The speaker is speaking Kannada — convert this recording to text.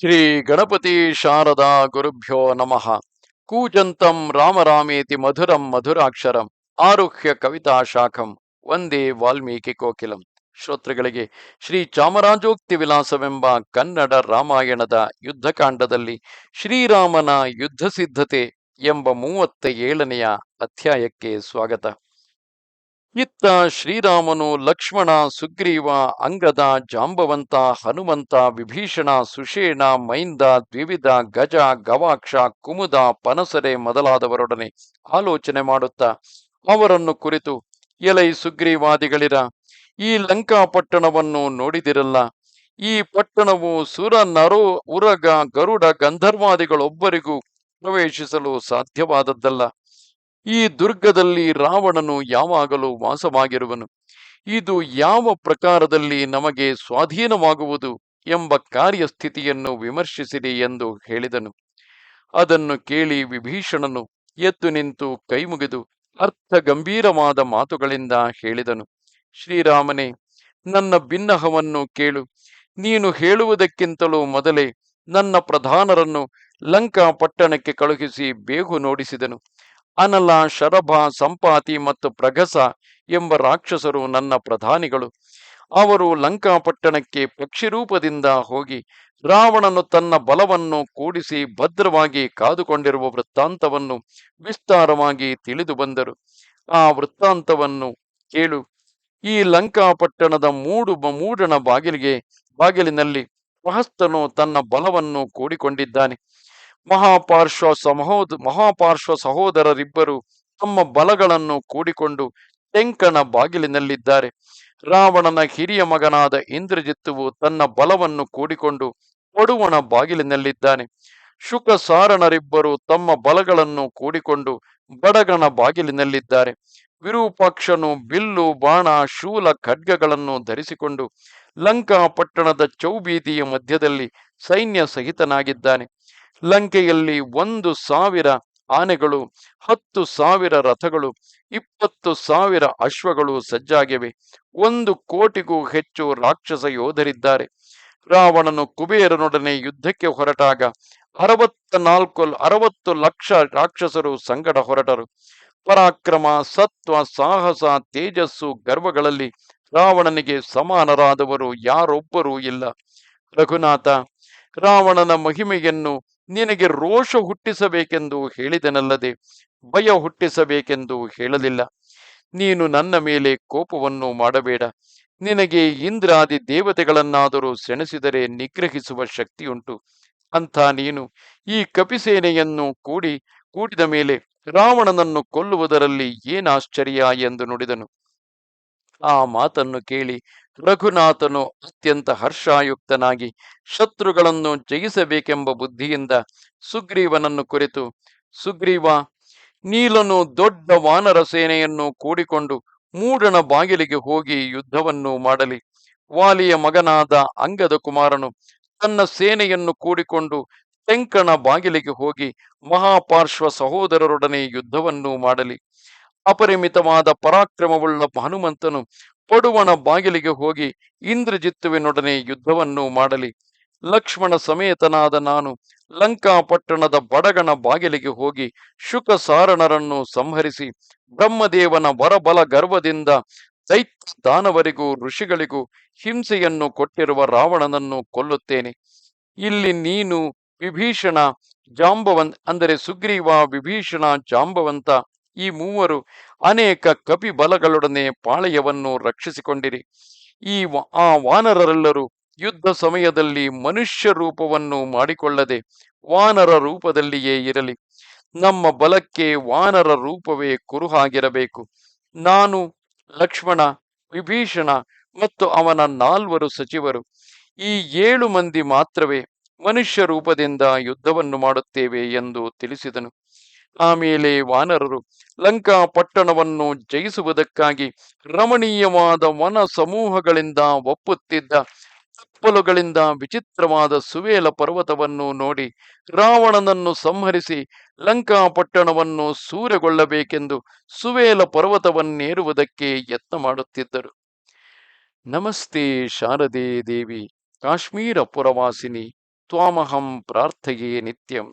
ಶ್ರೀ ಗಣಪತಿ ಶಾರದಾ ಗುರುಭ್ಯೋ ನಮಃ. ಕೂಜಂತಂ ರಾಮರಾಮೇತಿ ಮಧುರಂ ಮಧುರಾಕ್ಷರಂ ಆರುಹ್ಯ ಕವಿತಾ ಶಾಖಂ ಒಂದೇ ವಾಲ್ಮೀಕಿ ಕೋಕಿಲಂ. ಶ್ರೋತೃಗಳಿಗೆ ಶ್ರೀ ಚಾಮರಾಜೋಕ್ತಿ ವಿಲಾಸವೆಂಬ ಕನ್ನಡ ರಾಮಾಯಣದ ಯುದ್ಧಕಾಂಡದಲ್ಲಿ ಶ್ರೀರಾಮನ ಯುದ್ಧ ಸಿದ್ಧತೆ ಎಂಬ ಮೂವತ್ತ ಏಳನೆಯ ಅಧ್ಯಾಯಕ್ಕೆ ಸ್ವಾಗತ. ಇತ್ತ ಶ್ರೀರಾಮನು ಲಕ್ಷ್ಮಣ, ಸುಗ್ರೀವ, ಅಂಗದ, ಜಾಂಬವಂತ, ಹನುಮಂತ, ವಿಭೀಷಣ, ಸುಷೇಣ, ಮೈಂದ, ದ್ವಿವಿಧ, ಗಜ, ಗವಾಕ್ಷ, ಕುಮುದ, ಪನಸರೆ ಮೊದಲಾದವರೊಡನೆ ಆಲೋಚನೆ ಮಾಡುತ್ತಾ ಅವರನ್ನು ಕುರಿತು, ಎಲೈ ಸುಗ್ರೀವಾದಿಗಳಿರ, ಈ ಲಂಕಾ ಪಟ್ಟಣವನ್ನು ನೋಡಿದಿರಲ್ಲ, ಈ ಪಟ್ಟಣವು ಸುರ, ನರೋ, ಉರಗ, ಗರುಡ, ಗಂಧರ್ವಾದಿಗಳೊಬ್ಬರಿಗೂ ಪ್ರವೇಶಿಸಲು ಸಾಧ್ಯವಾದದ್ದಲ್ಲ. ಈ ದುರ್ಗದಲ್ಲಿ ರಾವಣನು ಯಾವಾಗಲೂ ವಾಸವಾಗಿರುವನು. ಇದು ಯಾವ ಪ್ರಕಾರದಲ್ಲಿ ನಮಗೆ ಸ್ವಾಧೀನವಾಗುವುದು ಎಂಬ ಕಾರ್ಯಸ್ಥಿತಿಯನ್ನು ವಿಮರ್ಶಿಸಿರಿ ಎಂದು ಹೇಳಿದನು. ಅದನ್ನು ಕೇಳಿ ವಿಭೀಷಣನು ಎದ್ದು ನಿಂತು ಕೈಮುಗಿದು ಅರ್ಥ ಗಂಭೀರವಾದ ಮಾತುಗಳಿಂದ ಹೇಳಿದನು. ಶ್ರೀರಾಮನೇ, ನನ್ನ ಭಿನ್ನಹವನ್ನು ಕೇಳು. ನೀನು ಹೇಳುವುದಕ್ಕಿಂತಲೂ ಮೊದಲೇ ನನ್ನ ಪ್ರಧಾನರನ್ನು ಲಂಕಾ ಪಟ್ಟಣಕ್ಕೆ ಕಳುಹಿಸಿ ಬೇಗು ನೋಡಿಸಿದನು. ಅನಲ, ಶರಭ, ಸಂಪಾತಿ ಮತ್ತು ಪ್ರಗಸ ಎಂಬ ರಾಕ್ಷಸರು ನನ್ನ ಪ್ರಧಾನಿಗಳು. ಅವರು ಲಂಕಾಪಟ್ಟಣಕ್ಕೆ ಪಕ್ಷಿರೂಪದಿಂದ ಹೋಗಿ ರಾವಣನು ತನ್ನ ಬಲವನ್ನು ಕೂಡಿಸಿ ಭದ್ರವಾಗಿ ಕಾದುಕೊಂಡಿರುವ ವೃತ್ತಾಂತವನ್ನು ವಿಸ್ತಾರವಾಗಿ ತಿಳಿದು ಬಂದರು. ಆ ವೃತ್ತಾಂತವನ್ನು ಕೇಳು. ಈ ಲಂಕಾಪಟ್ಟಣದ ಮೂಡು ಮೂಡಣ ಬಾಗಿಲಿಗೆ, ಬಾಗಿಲಿನಲ್ಲಿ ಪ್ರಹಸ್ತನು ತನ್ನ ಬಲವನ್ನು ಕೂಡಿಕೊಂಡಿದ್ದಾನೆ. ಮಹಾಪಾರ್ಶ್ವ ಸಮಹೋದ ಮಹಾಪಾರ್ಶ್ವ ಸಹೋದರರಿಬ್ಬರು ತಮ್ಮ ಬಲಗಳನ್ನು ಕೂಡಿಕೊಂಡು ಟೆಂಕಣ ಬಾಗಿಲಿನಲ್ಲಿದ್ದಾರೆ. ರಾವಣನ ಹಿರಿಯ ಮಗನಾದ ಇಂದ್ರಜಿತ್ತುವು ತನ್ನ ಬಲವನ್ನು ಕೂಡಿಕೊಂಡು ಪಡುವಣ ಬಾಗಿಲಿನಲ್ಲಿದ್ದಾನೆ. ಶುಕ ಸಾರಣರಿಬ್ಬರು ತಮ್ಮ ಬಲಗಳನ್ನು ಕೂಡಿಕೊಂಡು ಬಡಗಣ ಬಾಗಿಲಿನಲ್ಲಿದ್ದಾರೆ. ವಿರೂಪಾಕ್ಷನು ಬಿಲ್ಲು, ಬಾಣ, ಶೂಲ, ಖಡ್ಗಗಳನ್ನು ಧರಿಸಿಕೊಂಡು ಲಂಕಾ ಪಟ್ಟಣದ ಚೌಬೀದಿಯ ಮಧ್ಯದಲ್ಲಿ ಸೈನ್ಯ ಸಹಿತನಾಗಿದ್ದಾನೆ ಲಂಕೆಯಲ್ಲಿ ಒಂದು ಸಾವಿರ ಆನೆಗಳು, ಹತ್ತು ಸಾವಿರ ರಥಗಳು, ಇಪ್ಪತ್ತು ಸಾವಿರ ಅಶ್ವಗಳು ಸಜ್ಜಾಗಿವೆ. ಒಂದು ಕೋಟಿಗೂ ಹೆಚ್ಚು ರಾಕ್ಷಸ ಯೋಧರಿದ್ದಾರೆ. ರಾವಣನು ಕುಬೇರನೊಡನೆ ಯುದ್ಧಕ್ಕೆ ಹೊರಟಾಗ ಅರವತ್ತ ನಾಲ್ಕು ಅರವತ್ತು ಲಕ್ಷ ರಾಕ್ಷಸರು ಸಂಗಡ ಹೊರಟರು. ಪರಾಕ್ರಮ, ಸತ್ವ, ಸಾಹಸ, ತೇಜಸ್ಸು ಗರ್ವಗಳಲ್ಲಿ ರಾವಣನಿಗೆ ಸಮಾನರಾದವರು ಯಾರೊಬ್ಬರೂ ಇಲ್ಲ. ರಘುನಾಥ, ರಾವಣನ ಮಹಿಮೆಯನ್ನು ನಿನಗೆ ರೋಷ ಹುಟ್ಟಿಸಬೇಕೆಂದು ಹೇಳಿದನಲ್ಲದೆ ಭಯ ಹುಟ್ಟಿಸಬೇಕೆಂದು ಹೇಳಲಿಲ್ಲ. ನೀನು ನನ್ನ ಮೇಲೆ ಕೋಪವನ್ನು ಮಾಡಬೇಡ. ನಿನಗೆ ಇಂದ್ರಾದಿ ದೇವತೆಗಳನ್ನಾದರೂ ಸೆಣಸಿದರೆ ನಿಗ್ರಹಿಸುವ ಶಕ್ತಿಯುಂಟು. ಅಂತ ನೀನು ಈ ಕಪಿಸೇನೆಯನ್ನು ಕೂಡಿ, ಕೂಡಿದ ಮೇಲೆ ರಾವಣನನ್ನು ಕೊಲ್ಲುವುದರಲ್ಲಿ ಏನಾಶ್ಚರ್ಯ ಎಂದು ನುಡಿದನು. ಆ ಮಾತನ್ನು ಕೇಳಿ ರಘುನಾಥನು ಅತ್ಯಂತ ಹರ್ಷಾಯುಕ್ತನಾಗಿ ಶತ್ರುಗಳನ್ನು ಜಯಿಸಬೇಕೆಂಬ ಬುದ್ಧಿಯಿಂದ ಸುಗ್ರೀವನನ್ನು ಕುರಿತು, ಸುಗ್ರೀವ, ನೀಲನು ದೊಡ್ಡ ವಾನರ ಸೇನೆಯನ್ನು ಕೂಡಿಕೊಂಡು ಮೂಡಣ ಬಾಗಿಲಿಗೆ ಹೋಗಿ ಯುದ್ಧವನ್ನು ಮಾಡಲಿ. ವಾಲಿಯ ಮಗನಾದ ಅಂಗದ ಕುಮಾರನು ತನ್ನ ಸೇನೆಯನ್ನು ಕೂಡಿಕೊಂಡು ತೆಂಕಣ ಬಾಗಿಲಿಗೆ ಹೋಗಿ ಮಹಾಪಾರ್ಶ್ವ ಸಹೋದರರೊಡನೆ ಯುದ್ಧವನ್ನು ಮಾಡಲಿ. ಅಪರಿಮಿತವಾದ ಪರಾಕ್ರಮವುಳ್ಳ ಹನುಮಂತನು ಪಡುವಣ ಬಾಗಿಲಿಗೆ ಹೋಗಿ ಇಂದ್ರಜಿತ್ತುವಿನೊಡನೆ ಯುದ್ಧವನ್ನು ಮಾಡಲಿ. ಲಕ್ಷ್ಮಣ ಸಮೇತನಾದ ನಾನು ಲಂಕಾಪಟ್ಟಣದ ಬಡಗಣ ಬಾಗಿಲಿಗೆ ಹೋಗಿ ಶುಕ ಸಾರಣರನ್ನು ಸಂಹರಿಸಿ ಬ್ರಹ್ಮದೇವನ ವರಬಲ ಗರ್ವದಿಂದ ದೈತ್ಯ ದಾನವರಿಗೂ ಋಷಿಗಳಿಗೂ ಹಿಂಸೆಯನ್ನು ಕೊಟ್ಟಿರುವ ರಾವಣನನ್ನು ಕೊಲ್ಲುತ್ತೇನೆ. ಇಲ್ಲಿ ನೀನು ವಿಭೀಷಣ ಜಾಂಬವಂತ ಅಂದರೆ ಸುಗ್ರೀವ ವಿಭೀಷಣ ಜಾಂಬವಂತ ಈ ಮೂವರು ಅನೇಕ ಕಪಿ ಬಲಗಳೊಡನೆ ಪಾಳೆಯವನ್ನು ರಕ್ಷಿಸಿಕೊಂಡಿರಿ. ಈ ಆ ವಾನರರೆಲ್ಲರೂ ಯುದ್ಧ ಸಮಯದಲ್ಲಿ ಮನುಷ್ಯ ರೂಪವನ್ನು ಮಾಡಿಕೊಳ್ಳದೆ ವಾನರ ರೂಪದಲ್ಲಿಯೇ ಇರಲಿ. ನಮ್ಮ ಬಲಕ್ಕೆ ವಾನರ ರೂಪವೇ ಕುರುಹಾಗಿರಬೇಕು. ನಾನು, ಲಕ್ಷ್ಮಣ, ವಿಭೀಷಣ ಮತ್ತು ಅವನ ನಾಲ್ವರು ಸಚಿವರು ಈ ಏಳು ಮಂದಿ ಮಾತ್ರವೇ ಮನುಷ್ಯ ರೂಪದಿಂದ ಯುದ್ಧವನ್ನು ಮಾಡುತ್ತೇವೆ ಎಂದು ತಿಳಿಸಿದನು. ಆಮೇಲೆ ವಾನರರು. ಲಂಕಾ ಪಟ್ಟಣವನ್ನು ಜಯಿಸುವುದಕ್ಕಾಗಿ ರಮಣೀಯವಾದ ವನ ಸಮೂಹಗಳಿಂದ ಒಪ್ಪುತ್ತಿದ್ದ ತಪ್ಪಲುಗಳಿಂದ ವಿಚಿತ್ರವಾದ ಸುವೇಲ ಪರ್ವತವನ್ನು ನೋಡಿ ರಾವಣನನ್ನು ಸಂಹರಿಸಿ ಲಂಕಾ ಪಟ್ಟಣವನ್ನು ಸೂರೆಗೊಳ್ಳಬೇಕೆಂದು ಸುವೇಲ ಪರ್ವತವನ್ನೇರುವುದಕ್ಕೆ ಯತ್ನ ಮಾಡುತ್ತಿದ್ದರು. ನಮಸ್ತೆ ಶಾರದೆ ದೇವಿ, ಕಾಶ್ಮೀರ ಪುರವಾಸಿನಿ, ತ್ವಾಮಹಂ ಪ್ರಾರ್ಥೆಯೇ ನಿತ್ಯಂ.